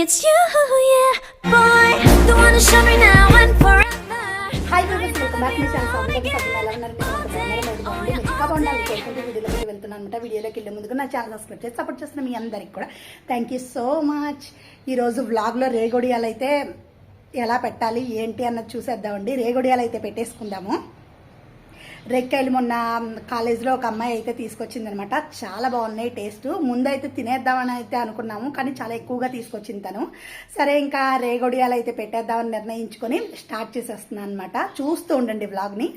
It's you, yeah, boy. The one to show me now and forever. Hi friends welcome back me channel sound సభ్యులు ఎలా ఉన్నారు మీరు బాగుంది ఇంకా బాగుండాలి వీడియోలోకి వెళ్తున్నాను అనమాట వీడియోలోకి వెళ్ళే ముందుకు నా ఛానల్ సబ్స్క్రైబ్ చేసి సపోర్ట్ చేస్తున్న మీ అందరికి కూడా థ్యాంక్ యూ సో మచ్ ఈరోజు వ్లాగ్లో రేగొడియాలు అయితే ఎలా పెట్టాలి ఏంటి అన్నది చూసేద్దామండి రేగొడియాలు అయితే పెట్టేసుకుందాము రెక్కలు మొన్న కాలేజ్లో ఒక అమ్మాయి అయితే తీసుకొచ్చిందనమాట. చాలా బాగున్నాయి టేస్ట్. ముందైతే తినేద్దామని అయితే అనుకున్నాము కానీ చాలా ఎక్కువగా తీసుకొచ్చింది తను. సరే ఇంకా రేగొడియాలు అయితే పెట్టేద్దామని నిర్ణయించుకొని స్టార్ట్ చేసేస్తున్నాను అనమాట చూస్తూ ఉండండి వ్లాగ్ని.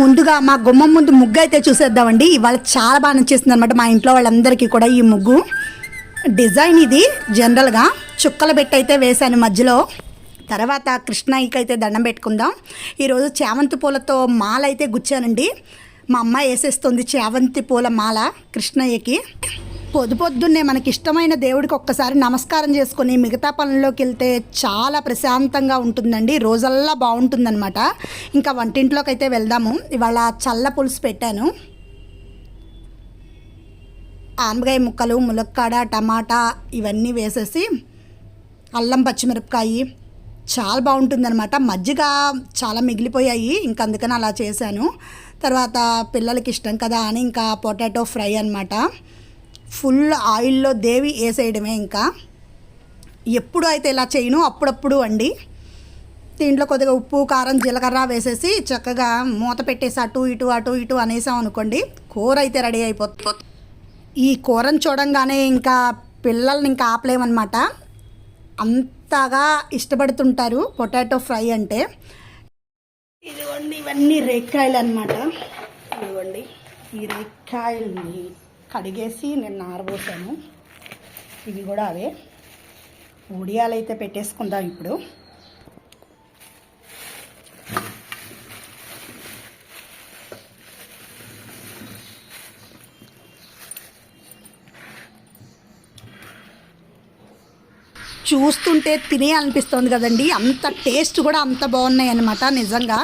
ముందుగా మా గుమ్మం ముందు ముగ్గు అయితే చూసేద్దామండి. ఇవాళ చాలా బాగా నచ్చేస్తుంది అనమాట మా ఇంట్లో వాళ్ళందరికీ కూడా ఈ ముగ్గు. డిజైన్ ఇది జనరల్గా. చుక్కల పెట్టి అయితే వేశాను మధ్యలో. తర్వాత కృష్ణయ్యకి అయితే దండం పెట్టుకుందాం. ఈరోజు చామంతి పూలతో మాల అయితే గుచ్చానండి. మా అమ్మ వేసేస్తుంది చావంతి పూల మాల కృష్ణయ్యకి. పొద్దు పొద్దున్నే మనకి ఇష్టమైన దేవుడికి ఒక్కసారి నమస్కారం చేసుకొని మిగతా పనుల్లోకి వెళ్తే చాలా ప్రశాంతంగా ఉంటుందండి. రోజల్లా బాగుంటుందన్నమాట. ఇంకా వంటింట్లోకి అయితే వెళ్దాము. ఇవాళ చల్ల పులుసు పెట్టాను. ఆనపకాయ ముక్కలు ములక్కాడ టమాటా ఇవన్నీ వేసేసి అల్లం పచ్చిమిరపకాయి చాలా బాగుంటుందనమాట మజ్జిగ చాలా మిగిలిపోయాయి. ఇంకా అందుకని అలా చేశాను. తర్వాత పిల్లలకి ఇష్టం కదా అని ఇంకా పొటాటో ఫ్రై అనమాట ఫుల్ ఆయిల్లో దేవి వేసేయడమే ఇంకా. ఎప్పుడు అయితే ఇలా చేయను అప్పుడప్పుడు అండి దీంట్లో కొద్దిగా ఉప్పు కారం జీలకర్ర వేసేసి చక్కగా మూత పెట్టేసి అటు ఇటు అటు ఇటు అనేసాం అనుకోండి కూర అయితే రెడీ అయిపోతుంది. ఈ కూరను చూడంగానే ఇంకా పిల్లల్ని ఇంకా ఆపలేమన్నమాట. అంతగా ఇష్టపడుతుంటారు పొటాటో ఫ్రై అంటే. ఇదిగోండి ఇవన్నీ రేక్కాయలు అనమాట ఇదిగోండి ఈ రేక్కాయల్ని కడిగేసి నేను ఆరబోసాను ఇవి కూడా అవే. ఉడియాలు అయితే పెట్టేసుకుందాం ఇప్పుడు. చూస్తుంటే తినే అనిపిస్తుంది కదండి. అంత టేస్ట్ కూడా అంత బాగున్నాయి అన్నమాట నిజంగా.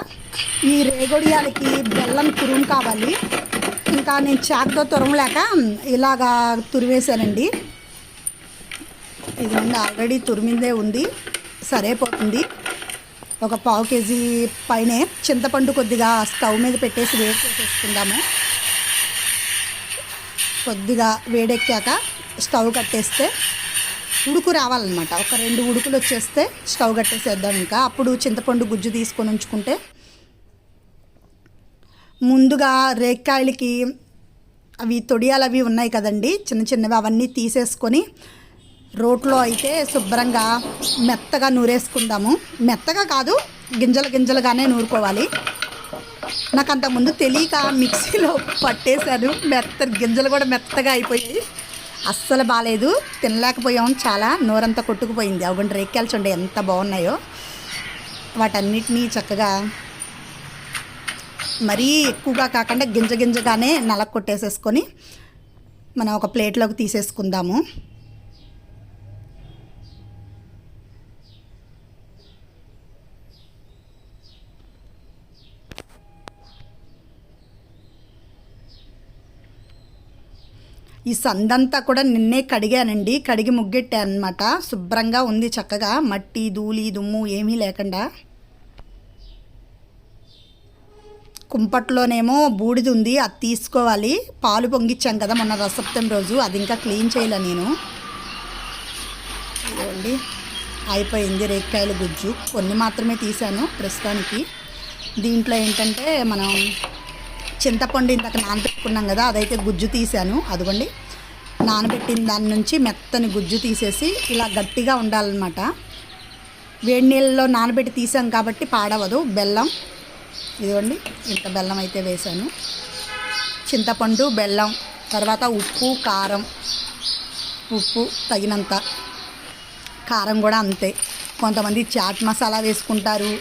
ఈ రేగొడియాలకి బెల్లం తురుము కావాలి. ఇంకా నేను చాకుతో తురమలేక ఇలాగా తురివేశానండి. ఇది ఆల్రెడీ తురిమిందే ఉంది. సరైపోతుంది ఒక పావు కేజీ పైనే చింతపండు కొద్దిగా స్టవ్ మీద పెట్టేసి వేడి చేసేసుకుందాము. కొద్దిగా వేడెక్కాక స్టవ్ కట్టేస్తే ఉడుకు రావాలన్నమాట. ఒక రెండు ఉడుకులు వచ్చేస్తే స్టవ్ కట్టేసేద్దాం ఇంకా. అప్పుడు చింతపండు గుజ్జు తీసుకొని ఉంచుకుంటే ముందుగా రేక్కాయలకి అవి తొడియాలు అవి ఉన్నాయి కదండి. చిన్న చిన్నవి అవన్నీ తీసేసుకొని రోట్లో అయితే శుభ్రంగా మెత్తగా నూరేసుకుందాము. మెత్తగా కాదు గింజలు గింజలుగానే నూరుకోవాలి. నాకు అంతకుముందు తెలియక మిక్సీలో పట్టేశాను. మెత్త గింజలు కూడా మెత్తగా అయిపోయాయి. అస్సలు బాగాలేదు తినలేకపోయాం చాలా. నోరంతా కొట్టుకుపోయింది. అవి రేక్కాయలు చూడండి ఎంత బాగున్నాయో. వాటన్నిటినీ చక్కగా మరీ ఎక్కువగా కాకుండా గింజ గింజగానే నలక కొట్టేసేసుకొని మనం ఒక ప్లేట్లోకి తీసేసుకుందాము. ఈ సందంతా కూడా నిన్నే కడిగానండి. కడిగి ముగ్గెట్టాను అనమాట శుభ్రంగా ఉంది చక్కగా. మట్టి ధూళి దుమ్ము ఏమీ లేకుండా. కుంపట్లోనేమో బూడిది ఉంది. అది తీసుకోవాలి. పాలు పొంగిచ్చాం కదా మొన్న రసప్తం రోజు. అది ఇంకా క్లీన్ చేయలే నేను. ఇవ్వండి అయిపోయింది రేక్కాయల గుజ్జు. కొన్ని మాత్రమే తీసాను ప్రస్తుతానికి. దీంట్లో ఏంటంటే మనం చింతపండు ఇందాక నానబెట్టుకున్నాం కదా అదైతే గుజ్జు తీసాను. అదిగోండి. నానబెట్టిన దాని నుంచి మెత్తని గుజ్జు తీసేసి ఇలా గట్టిగా ఉండాలన్నమాట. వేడి నీళ్ళలో నానబెట్టి తీసాం కాబట్టి పాడవదు బెల్లం. ఇదిగోండి ఇంత బెల్లం అయితే వేసాను. చింతపండు బెల్లం తర్వాత ఉప్పు కారం. ఉప్పు తగినంత. కారం కూడా అంతే. కొంతమంది చాట్ మసాలా వేసుకుంటారు.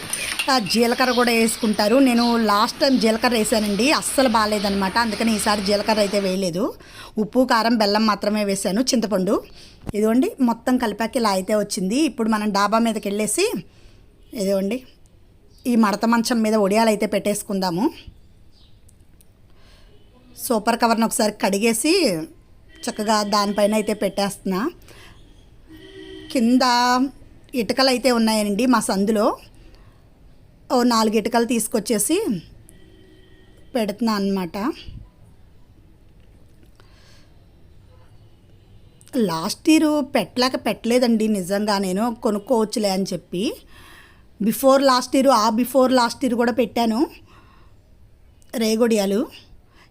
జీలకర్ర కూడా వేసుకుంటారు. నేను లాస్ట్ టైం జీలకర్ర వేసానండి. అస్సలు బాగాలేదనమాట అందుకని ఈసారి జీలకర్ర అయితే వేయలేదు. ఉప్పు కారం బెల్లం మాత్రమే వేసాను. చింతపండు. ఇదిగోండి మొత్తం కలిపాక ఇలా అయితే వచ్చింది. ఇప్పుడు మనం డాబా మీదకి వెళ్ళేసి ఇదిగోండి ఈ మడత మంచం మీద ఒడియాలు అయితే పెట్టేసుకుందాము. సూపర్ కవర్ని ఒకసారి కడిగేసి చక్కగా దానిపైన అయితే పెట్టేస్తున్నా. కింద ఇటుకలు అయితే ఉన్నాయండి మా సందులో. ఓ నాలుగు ఇటుకలు తీసుకొచ్చేసి పెడుతున్నా అనమాట లాస్ట్ ఇయర్ పెట్టలేక పెట్టలేదండి నిజంగా నేను కొనుక్కోవచ్చులే అని చెప్పి. బిఫోర్ లాస్ట్ ఇయర్ ఆ బిఫోర్ లాస్ట్ ఇయర్ కూడా పెట్టాను. రేగొడియాలు.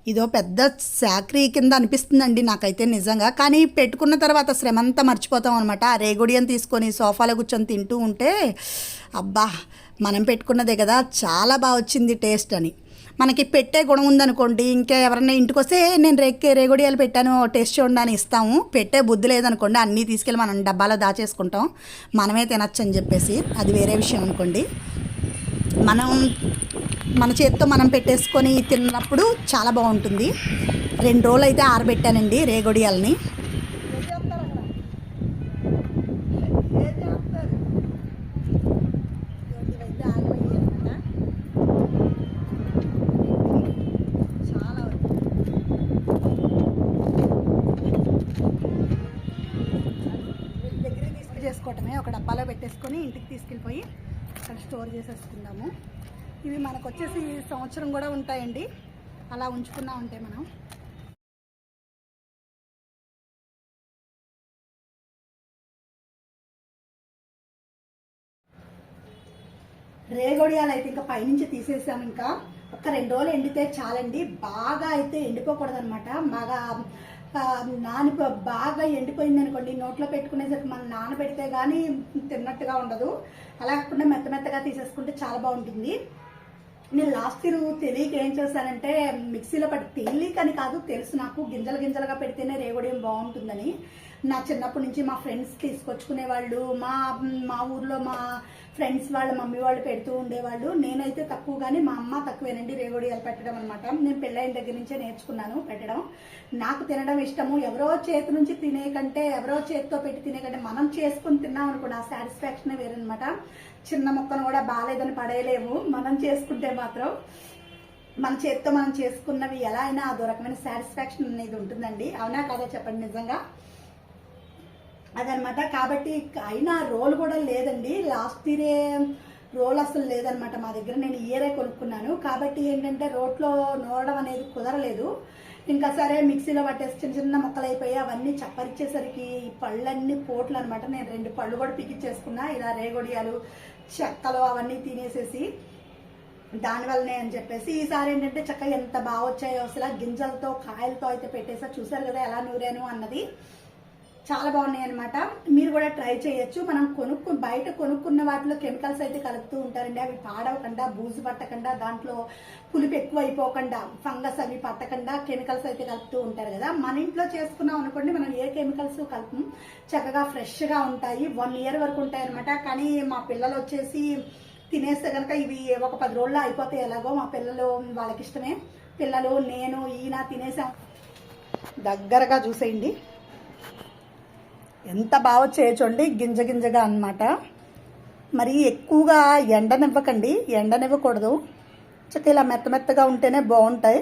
ఇదో పెద్ద శాఖరీ కింద అనిపిస్తుందండి నాకైతే నిజంగా. కానీ పెట్టుకున్న తర్వాత శ్రమ అంతా మర్చిపోతాం అనమాట ఆ రేగొడియం తీసుకొని సోఫాలో కూర్చొని తింటూ ఉంటే అబ్బా! మనం పెట్టుకున్నదే కదా చాలా బాగా వచ్చింది టేస్ట్ అని. మనకి పెట్టే గుణం ఉందనుకోండి ఇంకా ఎవరైనా ఇంటికి వస్తే నేను రేగే రేగొడియాలు పెట్టాను టేస్ట్ చూడండి అని ఇస్తాము. పెట్టే బుద్ధి లేదనుకోండి అన్నీ తీసుకెళ్ళి మనం డబ్బాలో దాచేసుకుంటాం. మనమే తినచ్చు అని చెప్పేసి అది వేరే విషయం అనుకోండి. మనం మన చేతితో మనం పెట్టేసుకొని తిన్నప్పుడు చాలా బాగుంటుంది. రెండు రోజులు అయితే ఆరబెట్టానండి రేగొడియాలని. ఒక డబ్బాలో పెట్టేసుకొని ఇంటికి తీసుకెళ్ళిపోయి అక్కడ స్టోర్ చేసేసుకుందాము. ఇవి మనకు వచ్చేసి సంవత్సరం కూడా ఉంటాయండి. అలా ఉంచుకున్నా ఉంటే మనం. రేగొడియాలు అయితే ఇంకా పైనుంచి తీసేసాం ఇంకా. ఒక రెండు రోజులు ఎండితే చాలండి. బాగా అయితే ఎండిపోకూడదు అనమాట బాగా నాని బాగా ఎండిపోయింది అనుకోండి నోట్లో పెట్టుకునేసరికి మనం నానబెడితే కానీ తిన్నట్టుగా ఉండదు. అలా కాకుండా మెత్త మెత్తగా తీసేసుకుంటే చాలా బాగుంటుంది. నేను లాస్ట్ ఇయర్ తెలియక ఏం చేశానంటే మిక్సీలో పట్టి తెలియకని కాదు తెలుసు నాకు గింజలు గింజలుగా పెడితేనే రేగుడియం బాగుంటుందని. నా చిన్నప్పటి నుంచి మా ఫ్రెండ్స్ తీసుకొచ్చుకునే వాళ్ళు మా మా ఊర్లో మా ఫ్రెండ్స్ వాళ్ళ మమ్మీ వాళ్ళు పెడుతూ ఉండేవాళ్ళు. నేనైతే తక్కువ కానీ మా అమ్మ తక్కువేనండి రేగొడియాలు పెట్టడం అనమాట నేను పెళ్ళైన దగ్గర నుంచే నేర్చుకున్నాను పెట్టడం. నాకు తినడం ఇష్టము. ఎవరో చేతి నుంచి తినే కంటే ఎవరో చేతితో పెట్టి తినే కంటే మనం చేసుకుని తిన్నాం అనుకోండి ఆ సాటిస్ఫాక్షన్ వేరనమాట చిన్న మొక్కను కూడా బాగాలేదని పడేయలేము. మనం చేసుకుంటే మాత్రం మన చేతితో మనం చేసుకున్నవి ఎలా అయినా అదో రకమైన సాటిస్ఫాక్షన్ అనేది ఉంటుందండి. అవునా కదా చెప్పండి నిజంగా? అదనమాట. కాబట్టి అయినా రోల్ కూడా లేదండి. లాస్ట్ ఇయరే రోల్ అసలు లేదనమాట. మా దగ్గర నేను ఇయరే కొనుక్కున్నాను. కాబట్టి ఏంటంటే రోట్లో నూరడం అనేది కుదరలేదు. ఇంకా సరే మిక్సీలో పట్టేసి చిన్న చిన్న ముక్కలు అయిపోయి అవన్నీ చప్పరిచ్చేసరికి ఈ పళ్ళన్నీ పోట్లు అనమాట నేను రెండు పళ్ళు కూడా పిగిచ్చేసుకున్నా. ఇలా రేగొడియాలు చెక్కలు అవన్నీ తినేసేసి దానివల్లనే అని చెప్పేసి ఈసారి ఏంటంటే చక్కగా ఎంత బాగా వచ్చాయో అసలు గింజలతో కాయలతో అయితే పెట్టేసా. చూసారు కదా ఎలా నూరాను అన్నది. చాలా బాగున్నాయి అనమాట మీరు కూడా ట్రై చేయొచ్చు. మనం కొనుక్కు బయట కొనుక్కున్న వాటిలో కెమికల్స్ అయితే కలుపుతూ ఉంటారండి. అవి పాడవకుండా బూజు పట్టకుండా దాంట్లో పులుపు ఎక్కువ అయిపోకుండా ఫంగస్ అవి పట్టకుండా కెమికల్స్ అయితే కలుపుతూ ఉంటారు కదా. మన ఇంట్లో చేసుకున్నాం అనుకోండి మనం ఏ కెమికల్స్ కలుపు? చక్కగా ఫ్రెష్గా ఉంటాయి. వన్ ఇయర్ వరకు ఉంటాయి అనమాట కానీ మా పిల్లలు వచ్చేసి తినేస్తే కనుక ఇవి ఒక పది రోజుల్లో అయిపోతాయి ఎలాగో. మా పిల్లలు వాళ్ళకి ఇష్టమే పిల్లలు నేను ఈయన తినేసాం. దగ్గరగా చూసేయండి. ఎంత బాగా చేయచండి గింజ గింజగా అన్నమాట. మరి ఎక్కువగా ఎండనివ్వకండి ఎండనివ్వకూడదు. చక్క ఇలా మెత్త మెత్తగా ఉంటేనే బాగుంటాయి.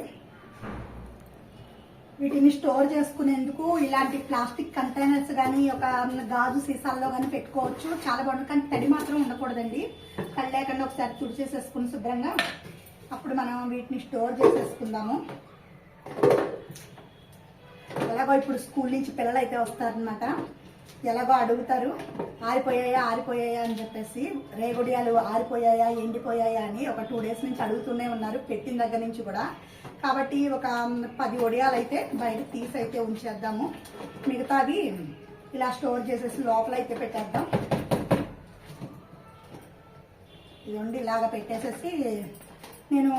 వీటిని స్టోర్ చేసుకునేందుకు ఇలాంటి ప్లాస్టిక్ కంటైనర్స్ కానీ ఒక గాజు సీసాల్లో కానీ పెట్టుకోవచ్చు. చాలా బాగుంటుంది. కానీ తడి మాత్రం ఉండకూడదండి. తడి లేకుండా ఒకసారి తుడిచేసేసుకుని శుభ్రంగా అప్పుడు మనం వీటిని స్టోర్ చేసేసుకుందాము. ఎలాగో ఇప్పుడు స్కూల్ నుంచి పిల్లలు అయితే వస్తారనమాట ఎలాగో అడుగుతారు ఆరిపోయాయా ఆరిపోయాయా అని చెప్పేసి రేగుడియాలు ఆరిపోయాయా ఎండిపోయాయా అని ఒక టూ డేస్ నుంచి అడుగుతూనే ఉన్నారు పెట్టిన దగ్గర నుంచి కూడా. కాబట్టి ఒక పది ఒడియాలు అయితే బయట తీసి అయితే ఉంచేద్దాము. మిగతావి ఇలా స్టోర్ చేసేసి లోపల అయితే పెట్టేద్దాం. ఇదిగోండి ఇలాగ పెట్టేసేసి నేను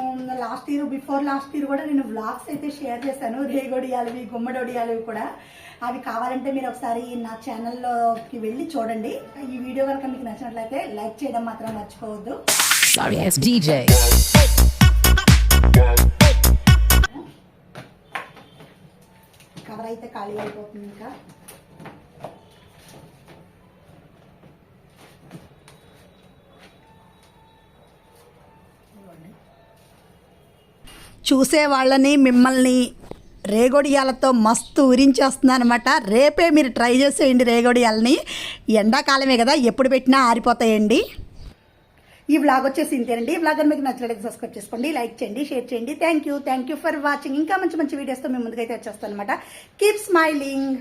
last year before last year కూడా నేను వ్లాగ్స్ అయితే షేర్ చేశాను. రేగొడియాలవి గుమ్మడొడియాలవి కూడా. అవి కావాలంటే మీరు ఒకసారి నా ఛానల్లోకి వెళ్ళి చూడండి. ఈ వీడియో కనుక మీకు నచ్చినట్లయితే లైక్ చేయడం మాత్రం మర్చిపోవద్దు. కవర్ అయితే ఖాళీ అయిపోతుంది ఇంకా. చూసే వాళ్ళని మిమ్మల్ని రేగొడియాలతో మస్తు ఊరించేస్తుంది అనమాట రేపే మీరు ట్రై చేసేయండి రేగొడియాలని. ఎండాకాలమే కదా ఎప్పుడు పెట్టినా ఆరిపోతాయండి. ఈ బ్లాగ్ వచ్చేసి ఇంతేనండి. ఈ బ్లాగ్ మీకు నచ్చినట్లయితే సబ్స్క్రైబ్ చేసుకోండి లైక్ చేయండి షేర్ చేయండి. Thank you thank you for watching ఇంకా మంచి మంచి వీడియోస్తో మేము ముందుకైతే వచ్చేస్తాను అనమాట కీప్ స్మైలింగ్